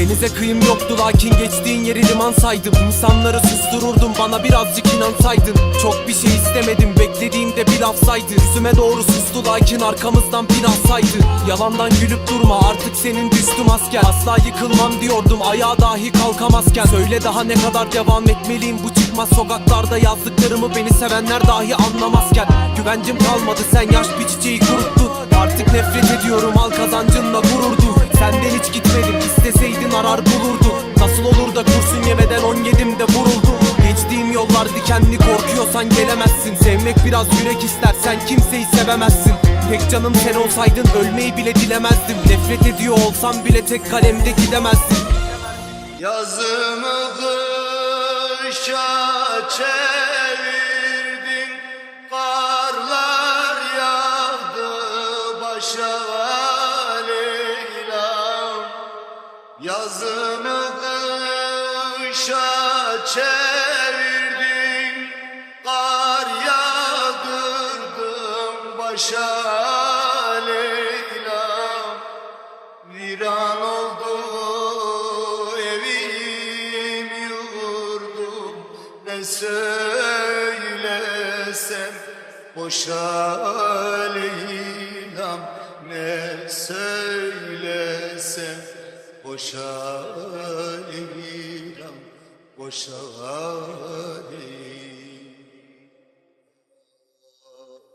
Denize kıyım yoktu lakin geçtiğin yeri liman saydım. İnsanları sustururdum bana birazcık inansaydın. Çok bir şey istemedim beklediğimde bir lafsaydı Yüzüme doğru sustu lakin arkamızdan pin alsaydı Yalandan gülüp durma artık senin düştüm asker. Asla yıkılmam diyordum ayağa dahi kalkamazken. Söyle daha ne kadar devam etmeliyim bu çıkmaz sokaklarda. Yazdıklarımı beni sevenler dahi anlamazken. Güvencim kalmadı sen yaş bir çiçeği kuruttun. Artık nefret ediyorum al kazancınla isteseydin arar bulurdun Nasıl olur da kurşun yemeden 17'imde vuruldum Geçtiğim yollar dikenli korkuyorsan gelemezsin. Sevmek biraz yürek ister sen kimseyi sevemezsin. Tek canım sen olsaydın ölmeyi bile dilemezdim. Nefret ediyor olsam bile tek kalemde gidemezdin Yazımı kışa çevirdin Yazımı kışa çevirdin Kar yağdırdım başa Leyla'm Viran oldu evim yurdum Ne söylesem boşa Leyla'm Ne söylesem Leyla'm Boşa Leyla'm